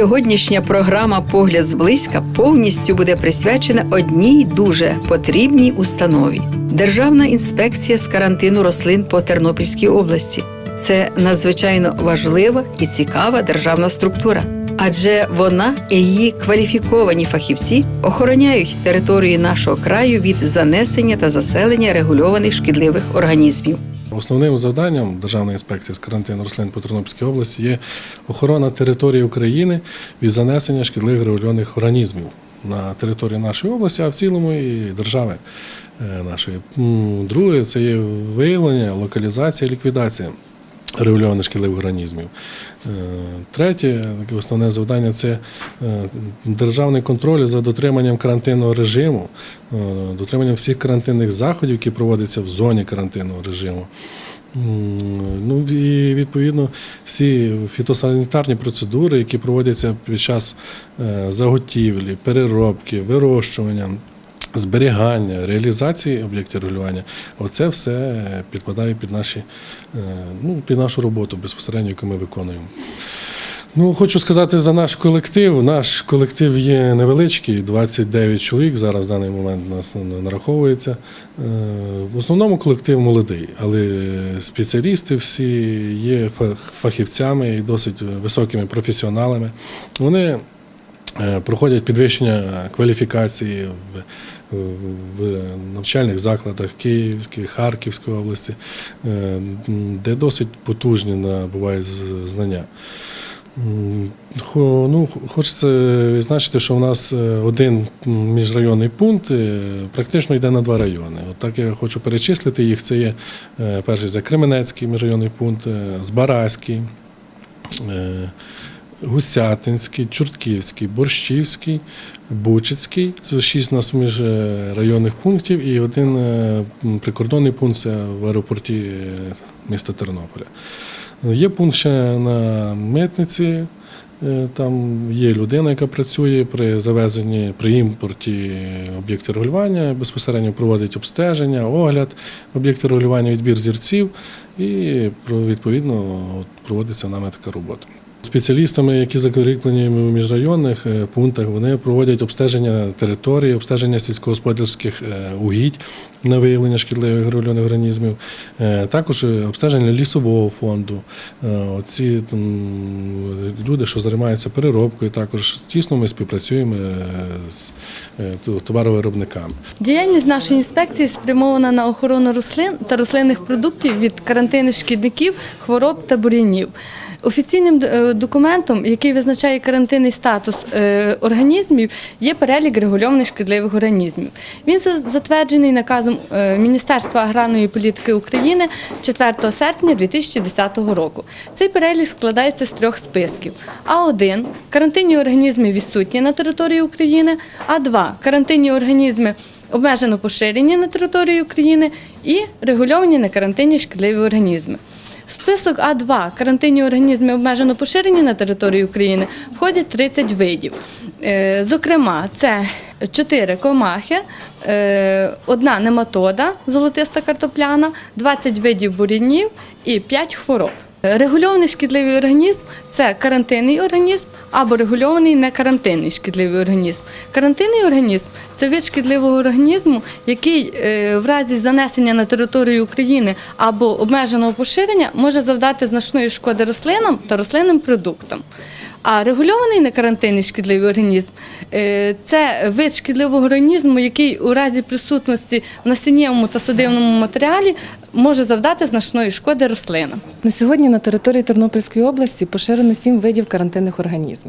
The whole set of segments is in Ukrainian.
Сьогоднішня програма Погляд зблизька повністю буде присвячена одній дуже потрібній установі Державна інспекція з карантину рослин по Тернопільській області. Це надзвичайно важлива і цікава державна структура, адже вона і її кваліфіковані фахівці охороняють території нашого краю від занесення та заселення регульованих шкідливих організмів. Основним завданням Державної інспекції з карантину рослин по Тернопільській області є охорона території України від занесення шкідливих регульованих організмів на території нашої області, а в цілому і держави е, нашої. Друге це є виявлення, локалізація, ліквідація регульованих шкідливих організмів. Е, Третє, основне завдання це е, державний контроль за дотриманням карантинного режиму, е, дотриманням всіх карантинних заходів, які проводяться в зоні карантинного режиму. Ну і відповідно всі фітосанітарні процедури, які проводяться під час заготівлі, переробки, вирощування, зберігання, реалізації об'єктів регулювання, оце все підпадає під наші е, ну, під нашу роботу безпосередньо, яку ми виконуємо. Ну, хочу сказати за наш колектив. Наш колектив є невеличкий, 29 чоловік. Зараз в даний момент нас нараховується. Е, В основному колектив молодий, але спеціалісти всі є фахівцями і досить високими професіоналами. Вони проходять підвищення кваліфікації в, в, навчальних закладах Київської, Харківської області, е, де досить потужні набувають знання. Ну, хочеться відзначити, що у нас е, один міжрайонний пункт е, практично йде на два райони. От так я хочу перечислити їх. Це є е, перший це Кременецький міжрайонний пункт, е, Збаразький, е, Гусятинський, Чортківський, Борщівський, Бучицький. Це шість нас міжрайонних пунктів і один е, прикордонний пункт це в аеропорті е, міста Тернополя. Є пункт ще на митниці. е, Там є людина, яка працює при завезенні, при імпорті об'єктів регулювання, безпосередньо проводить обстеження, огляд об'єктів регулювання, відбір зірців, і відповідно проводиться нами така робота. Спеціалістами, які закріплені в міжрайонних е, пунктах, вони проводять обстеження території, обстеження сільськогосподарських е, угідь на виявлення шкідливих регульованих організмів, е, також обстеження лісового фонду. Оці там, люди, що займаються переробкою, також тісно ми співпрацюємо з товаровиробниками. Діяльність нашої інспекції спрямована на охорону рослин та рослинних продуктів від карантинних шкідників, хвороб та бур'янів. Офіційним е, документом, який визначає карантинний статус е, організмів, є перелік регульованих шкідливих організмів. Він затверджений наказом е, Міністерства аграрної політики України 4 серпня 2010 року. Цей перелік складається з трьох списків: А1 карантинні організми відсутні на території України, А2 карантинні організми обмежено поширені на території України і регульовані на карантинні шкідливі організми. Список А2 карантинні організми обмежено поширені на території України входять 30 видів. Е, Зокрема, це 4 комахи, е, одна нематода, золотиста картопляна, 20 видів бурінів і 5 хвороб. Регульований шкідливий організм це карантинний організм або регульований некарантинний шкідливий організм. Карантинний організм це вид шкідливого організму, який е, в разі занесення на територію України або обмеженого поширення може завдати значної шкоди рослинам та рослинним продуктам. А регульований некарантинний шкідливий організм е, це вид шкідливого організму, який у разі присутності в насіннєвому та садивному матеріалі може завдати значної шкоди рослинам. На сьогодні на території Тернопільської області поширено сім видів карантинних організмів.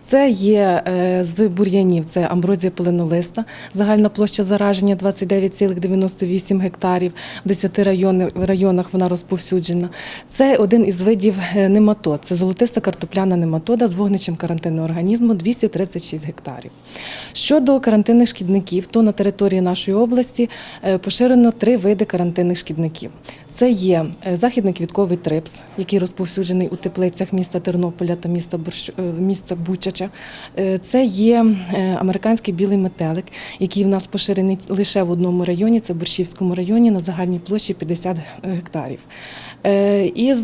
Це є е, з бур'янів, це амброзія полинолиста, загальна площа зараження 29,98 гектарів, в 10 райони- районах вона розповсюджена. Це один із видів е, нематод, це золотиста картопляна нематода з вогничем карантинного організму 236 гектарів. Щодо карантинних шкідників, то на території нашої області е, поширено три види карантинних шкідників. Це є е, західний квітковий трипс, який розповсюджений у теплицях міста Тернополя та міста, Борщ... е, міста Бучача. Е, Це є американський білий метелик, який в нас поширений лише в одному районі, це Борщівському районі на загальній площі 50 гектарів. Із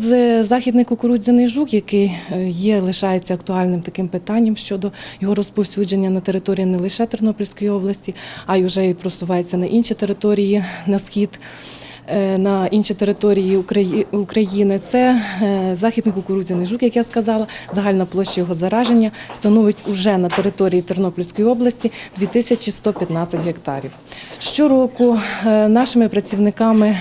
західний кукурудзяний жук, який є, лишається актуальним таким питанням щодо його розповсюдження на території не лише Тернопільської області, а й вже і просувається на інші території на схід. Е, На інші території України це е, західний кукурудзяний жук, як я сказала. Загальна площа його зараження становить уже на території Тернопільської області 2115 гектарів. Щороку е, нашими працівниками,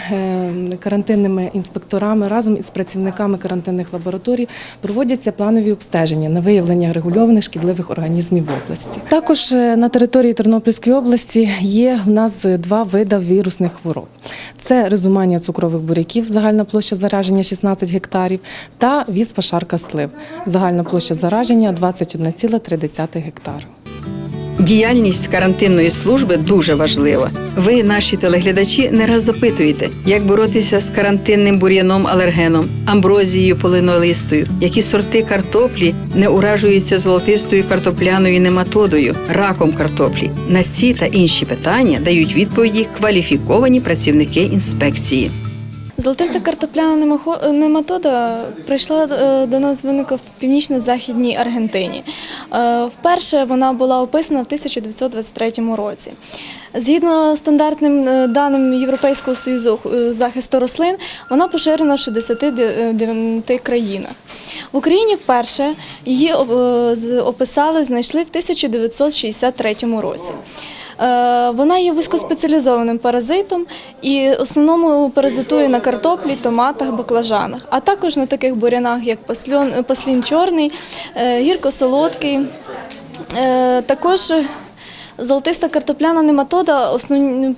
карантинними інспекторами разом із працівниками карантинних лабораторій проводяться планові обстеження на виявлення регульованих шкідливих організмів в області. Також на території Тернопільської області є в нас два види вірусних хвороб: це резуманія цукрових буряків, загальна площа зараження 16 гектарів, та віспа шарка слив, загальна площа зараження 21,3 гектара. Діяльність карантинної служби дуже важлива. Ви, наші телеглядачі, не раз запитуєте, як боротися з карантинним бур'яном алергеном, амброзією полинолистою, які сорти картоплі не уражуються золотистою картопляною нематодою, раком картоплі. На ці та інші питання дають відповіді кваліфіковані працівники інспекції. Золотиста картопляна немахо- нематода прийшла е, до нас виникла в північно-західній Аргентині. Е, Вперше вона була описана в 1923 році. Згідно стандартним е, даним Європейського союзу е, захисту рослин, вона поширена в 69 країнах. В Україні вперше її е, описали, знайшли в 1963 році. Е, Вона є вузькоспеціалізованим паразитом і в основному паразитує на картоплі, томатах, баклажанах, а також на таких бурянах, як пасльон- паслін чорний, е, гірко-солодкий. Е, Також золотиста картопляна нематода основні,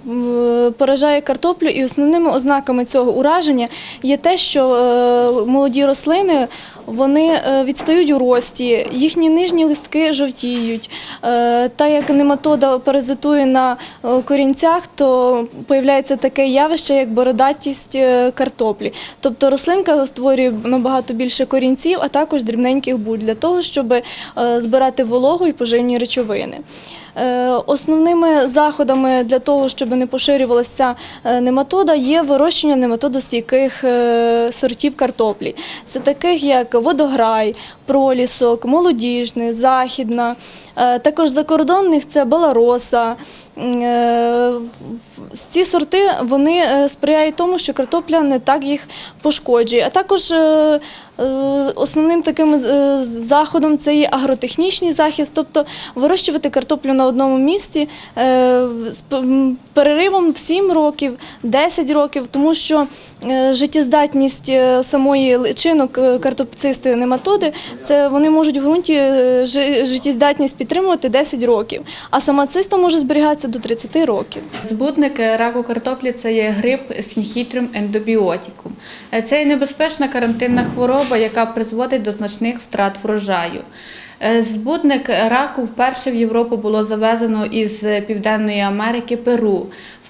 поражає картоплю, і основними ознаками цього ураження є те, що молоді рослини вони е, відстають у рості, їхні нижні листки жовтіють. Е, Та як нематода паразитує на е, корінцях, то появляється таке явище, як бородатість картоплі. Тобто рослинка створює набагато більше корінців, а також дрібненьких буль для того, щоб збирати вологу і поживні речовини. Основними заходами для того, щоб не поширювалася нематода, є вирощення нематодостійких сортів картоплі. Це таких як водограй, пролісок, молодіжний, західна. Е, Також закордонних це балароса. Е, Ці сорти вони е, сприяють тому, що картопля не так їх пошкоджує. А також основним таким е, заходом це є агротехнічний захист, тобто вирощувати картоплю на одному місці е, з переривом в 7 років, 10 років, тому що е, життєздатність е, самої личинок е, картопцисти нематоди, це вони можуть в ґрунті е, життєздатність підтримувати 10 років, а сама циста може зберігатися до 30 років. Збудник раку картоплі це є грип Syncytium endobioticum. Е, Це є небезпечна карантинна хвороба, яка призводить до значних втрат врожаю. Е, Збудник раку вперше в Європу було завезено із Південної Америки Перу.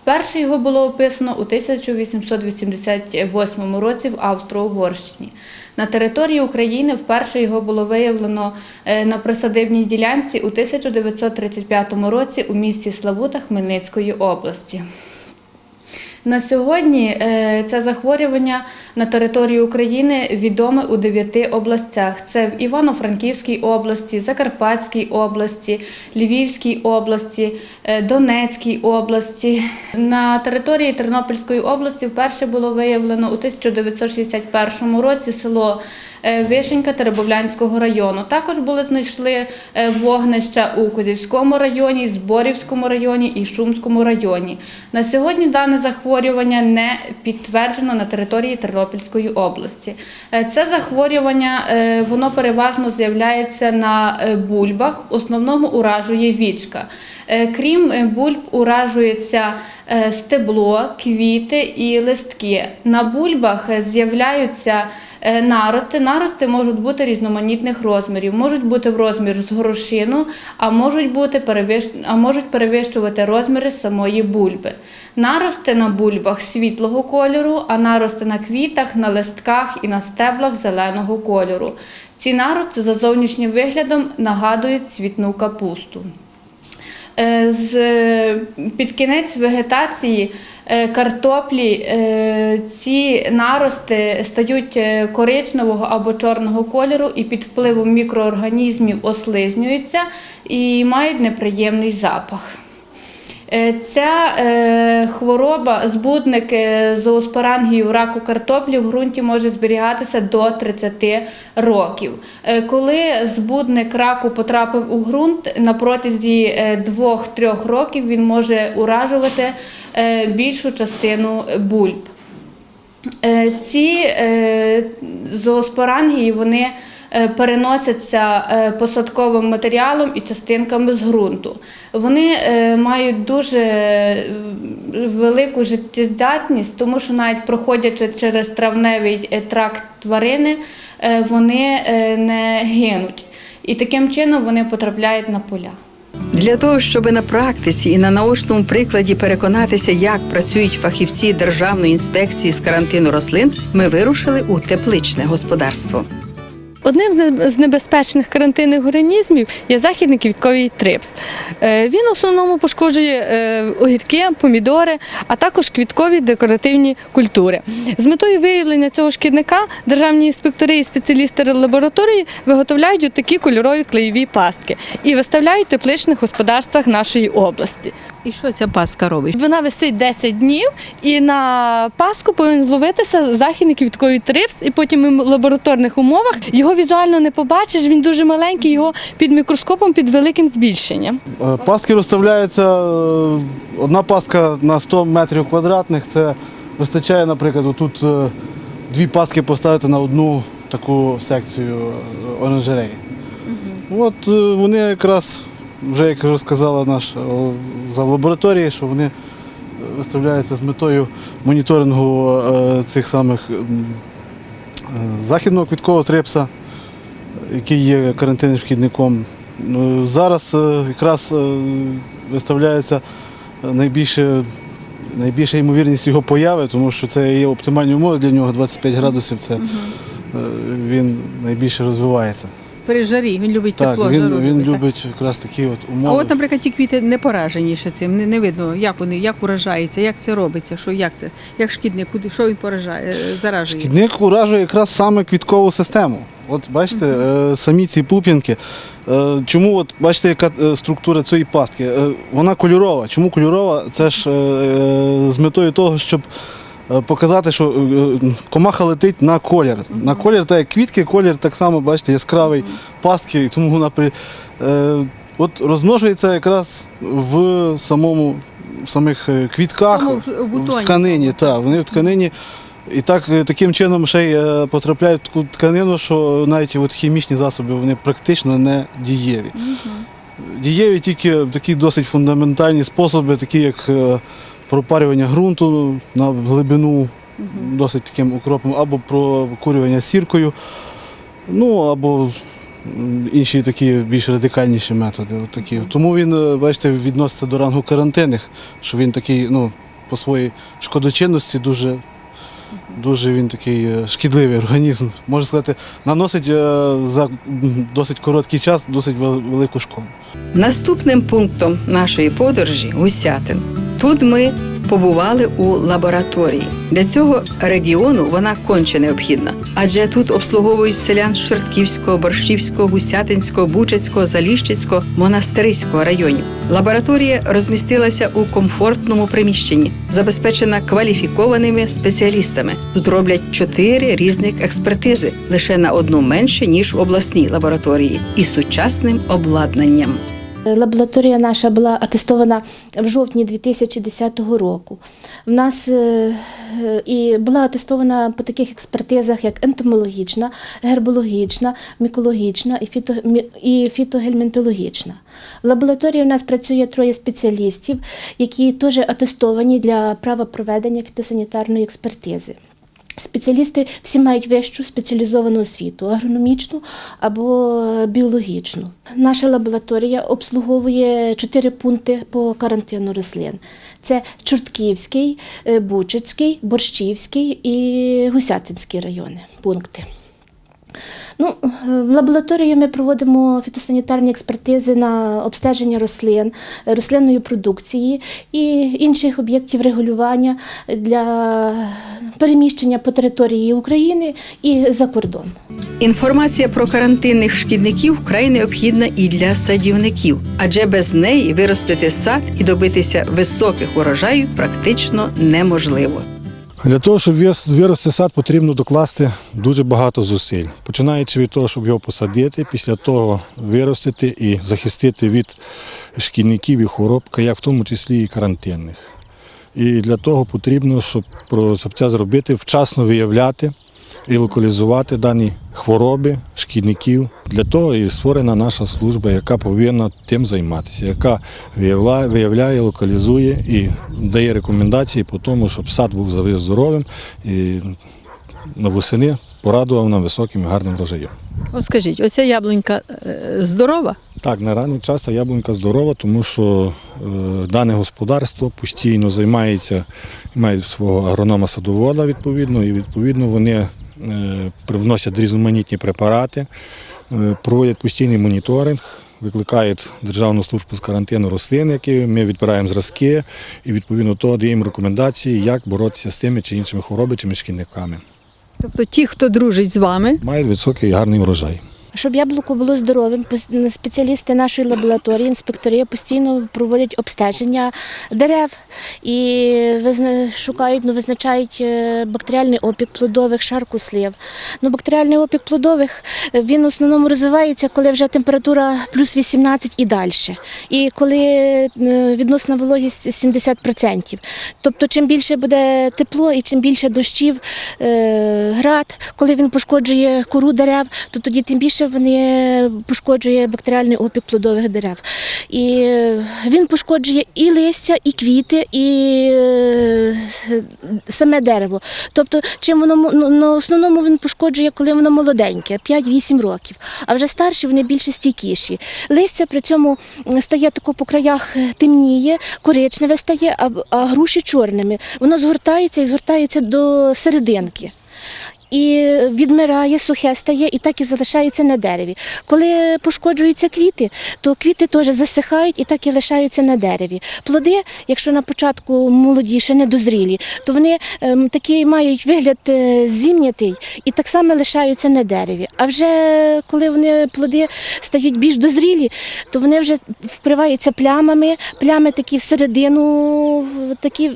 Вперше його було описано у 1888 році в Австро-Угорщині. На території України вперше його було виявлено е, на присадибній ділянці у 1935 році у місті Славута Хмельницької області. На сьогодні е, це захворювання на території України відоме у дев'яти областях: це в Івано-Франківській області, Закарпатській області, Львівській області, е, Донецькій області. На території Тернопільської області вперше було виявлено у 1961 році село Вишенька Теребовлянського району. Також були знайшли е, вогнища у Козівському районі, Зборівському районі і Шумському районі. На сьогодні дане захворювання не підтверджено на території Тернопільської області. Е, Це захворювання е, воно переважно з'являється на е, бульбах, в основному уражує вічка. Е, Крім е, бульб, уражується е, стебло, квіти і листки. На бульбах е, з'являються е, нарости. Нарости можуть бути різноманітних розмірів. Можуть бути в розмір з горошину, а можуть бути а можуть перевищувати розміри самої бульби. Нарости на бульбах світлого кольору, а нарости на квітах, на листках і на стеблах зеленого кольору. Ці нарости за зовнішнім виглядом нагадують цвітну капусту. Е, З під кінець вегетації е, картоплі е, ці нарости стають коричневого або чорного кольору і під впливом мікроорганізмів ослизнюються і мають неприємний запах. Е, Ця е, хвороба, збудник е, зооспорангію раку картоплі в ґрунті може зберігатися до 30 років. Е, коли збудник раку потрапив у ґрунт, на протязі е, 2-3 років він може уражувати е, більшу частину бульб. Е, Ці е, зооспорангії вони е, переносяться е, посадковим матеріалом і частинками з ґрунту. Вони е, мають дуже е, велику життєздатність, тому що навіть проходячи через травневий е, тракт тварини, е, вони е, не гинуть. І таким чином вони потрапляють на поля. Для того, щоб на практиці і на наочному прикладі переконатися, як працюють фахівці Державної інспекції з карантину рослин, ми вирушили у тепличне господарство. Одним з небезпечних карантинних організмів є західний квітковий трипс. Е, Він в основному пошкоджує е, огірки, помідори, а також квіткові декоративні культури. З метою виявлення цього шкідника державні інспектори і спеціалісти лабораторії виготовляють такі кольорові клеєві пастки і виставляють в тепличних господарствах нашої області. І що ця паска робить? Вона висить 10 днів, і на паску повинен зловитися західний квітковий трипс, і потім в лабораторних умовах його візуально не побачиш. Він дуже маленький, його під мікроскопом під великим збільшенням. Е, Пастки розставляються е, одна пастка на 100 метрів квадратних. Це вистачає, наприклад, отут е, дві пастки поставити на одну таку секцію оранжереї. От вони якраз, вже як розказала наша за лабораторії, що вони е, виставляються з метою моніторингу е, цих самих е, західного квіткового трипса, який є карантинним шкідником. Ну, Зараз якраз виставляється найбільше, найбільша ймовірність його появи, тому що це є оптимальні умови для нього 25 градусів. Це він найбільше розвивається. При жарі, він любить Так, тепло. він, жару він любить, так. любить якраз такі от А умови. от, наприклад, ті квіти не поражені ще цим, не, не видно, як вони, як уражаються, як це робиться, що як це, як шкідник, куди що він поражає, е, заражує. Шкідник уражує якраз саме квіткову систему. От бачите, е, самі ці пуп'янки. Е, Чому от бачите, яка е, структура цієї пастки? Е, Вона кольорова. Чому кольорова? Це ж е, е, з метою того, щоб показати, що е, комаха летить на колір. На колір, так як квітки, колір так само, бачите, яскравий пастки, тому вона при. е, От розмножується якраз в самому в самих е, квітках, в- тканині. Так, вони в тканині. І так, е, таким чином ще й е, потрапляють в таку тканину, що навіть от хімічні засоби вони практично не дієві. Дієві тільки такі досить фундаментальні способи, такі як е, пропарювання ґрунту на глибину, досить таким укропом, або прокурювання сіркою, ну або інші такі більш радикальніші методи. От такі. Тому він, е, бачите, відноситься до рангу карантинних, що він такий, ну, по своїй шкодочинності дуже. Дуже він такий е, шкідливий організм, можна сказати, наносить е, за досить короткий час досить велику шкоду. Наступним пунктом нашої подорожі Гусятин. Тут ми побували у лабораторії. Для цього регіону вона конче необхідна, адже тут обслуговують селян з Чортківського, Борщівського, Гусятинського, Бучацького, Заліщицького, Монастириського районів. Лабораторія розмістилася у комфортному приміщенні, забезпечена кваліфікованими спеціалістами. Тут роблять чотири різних експертизи, лише на одну менше ніж в обласній лабораторії, і сучасним обладнанням. Лабораторія наша була атестована в жовтні 2010 року. В нас е, е, і була атестована по таких експертизах, як ентомологічна, гербологічна, мікологічна і, фіто, і фітогельмінтологічна. В лабораторії у нас працює троє спеціалістів, які теж атестовані для права проведення фітосанітарної експертизи. Спеціалісти всі мають вищу спеціалізовану освіту агрономічну або біологічну. Наша лабораторія обслуговує чотири пункти по карантину рослин: це Чортківський, е, Бучицький, Борщівський і Гусятинський райони пункти. Ну, в лабораторії ми проводимо фітосанітарні експертизи на обстеження рослин, рослинної продукції і інших об'єктів регулювання для переміщення по території України і за кордон. Інформація про карантинних шкідників вкрай необхідна і для садівників, адже без неї виростити сад і добитися високих урожаїв практично неможливо. Для того, щоб вирости сад, потрібно докласти дуже багато зусиль. Починаючи від того, щоб його посадити, після того виростити і захистити від шкідників і хвороб, як в тому числі і карантинних. І для того потрібно, щоб це зробити, вчасно виявляти і локалізувати дані хвороби, шкідників. Для того і створена наша служба, яка повинна тим займатися, яка виявляє, локалізує і дає рекомендації по тому, щоб сад був завжди здоровим і на восени порадував нам високим і гарним врожаєм. От скажіть, оця яблунька е, здорова? Так, на ранній час та яблунька здорова, тому що е, дане господарство постійно займається, має свого агронома садовода відповідно, і відповідно вони привносять різноманітні препарати, е, проводять постійний моніторинг, викликають Державну службу з карантину рослин, які ми відбираємо зразки, і відповідно того даємо рекомендації, як боротися з тими чи іншими хворобами чи шкідниками. Тобто ті, хто дружить з вами, Мають високий і гарний врожай. Щоб яблуко було здоровим, спеціалісти нашої лабораторії, інспектори постійно проводять обстеження дерев і шукають, ну, визначають е, бактеріальний опік плодових, шарку слив. Ну, бактеріальний опік плодових е, він в основному розвивається, коли вже температура плюс 18 і далі. І коли е, відносна вологість 70%. Тобто, чим більше буде тепло і чим більше дощів, град, коли він пошкоджує кору дерев, то тоді тим більше вони пошкоджує бактеріальний опік плодових дерев. І е, він пошкоджує і листя, і квіти, і е, саме дерево. Тобто, чим воно ну, на основному він пошкоджує, коли воно молоденьке, 5-8 років. А вже старші вони більше стійкіші. Листя при цьому стає тако по краях е, темніє, коричневе стає, а груші чорними. Воно згортається і згортається до серединки. І відмирає, сухе стає, і так і залишається на дереві. Коли пошкоджуються квіти, то квіти теж засихають і так і лишаються на дереві. Плоди, якщо на початку молоді, ще не то вони ем, такий мають вигляд е, зімнятий і так само лишаються на дереві. А вже коли вони плоди стають більш дозрілі, то вони вже вкриваються плямами, плями такі всередину, такі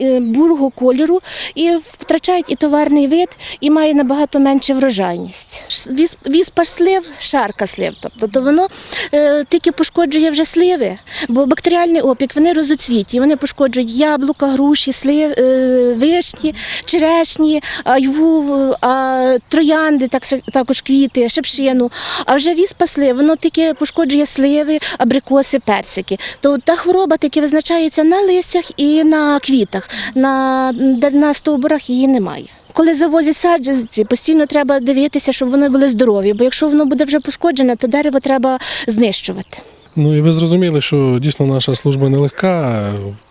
е, бурого кольору, і втрачають і товарний вид, і має набагато менше врожайність. Віс, віспа слив, шарка слив, тобто то воно е, тільки пошкоджує вже сливи, бо бактеріальний опік вони розоцвіті, вони пошкоджують яблука, груші, слив, е, вишні, черешні, айву, а троянди, так, також квіти, шепшину. А вже віспа слив, воно тільки пошкоджує сливи, абрикоси, персики. То та хвороба таки визначається на листях і на квітах, на, на стовбурах її немає. Коли завозять саджанці, постійно треба дивитися, щоб вони були здорові, бо якщо воно буде вже пошкоджене, то дерево треба знищувати. Ну і ви зрозуміли, що дійсно наша служба нелегка,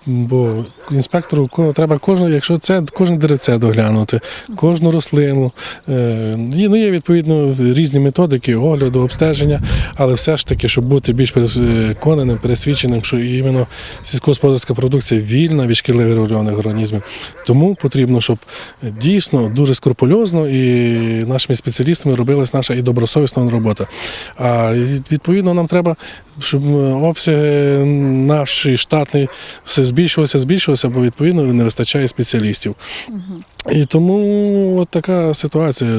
бо інспектору треба кожну, якщо це кожне деревце доглянути, кожну рослину. Е, є- ну, є відповідно різні методики огляду, обстеження, але все ж таки, щоб бути більш переконаним, пересвідченим, що іменно сільськогосподарська продукція вільна від шкідливих регульованих організмів. Тому потрібно, щоб дійсно дуже скрупульозно і нашими спеціалістами робилась наша і добросовісна робота. А відповідно нам треба, щоб обсяги наші штатні все збільшувалося, збільшувалося, бо відповідно не вистачає спеціалістів. І тому от така ситуація.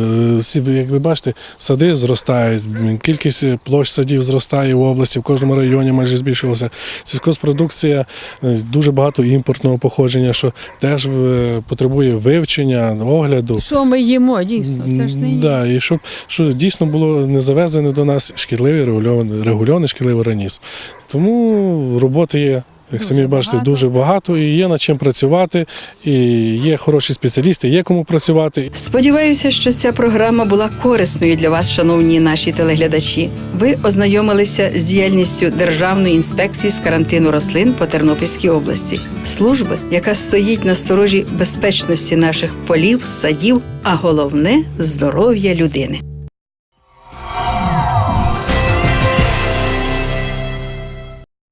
Як ви бачите, сади зростають, кількість площ садів зростає в області, в кожному районі майже збільшилося. Сільськогоспродукція е, дуже багато імпортного походження, що теж е, потребує вивчення, огляду. що ми їмо, дійсно, це ж не є. Да, і щоб, щоб дійсно було не завезено до нас шкідливий регульований, регульований шкідливий організм. Тому роботи є Як самі бачите, дуже багато і є над чим працювати, і є хороші спеціалісти, є кому працювати. Сподіваюся, що ця програма була корисною для вас, шановні наші телеглядачі. Ви ознайомилися з діяльністю Державної інспекції з карантину рослин по Тернопільській області, служби, яка стоїть на сторожі безпечності наших полів, садів, а головне здоров'я людини.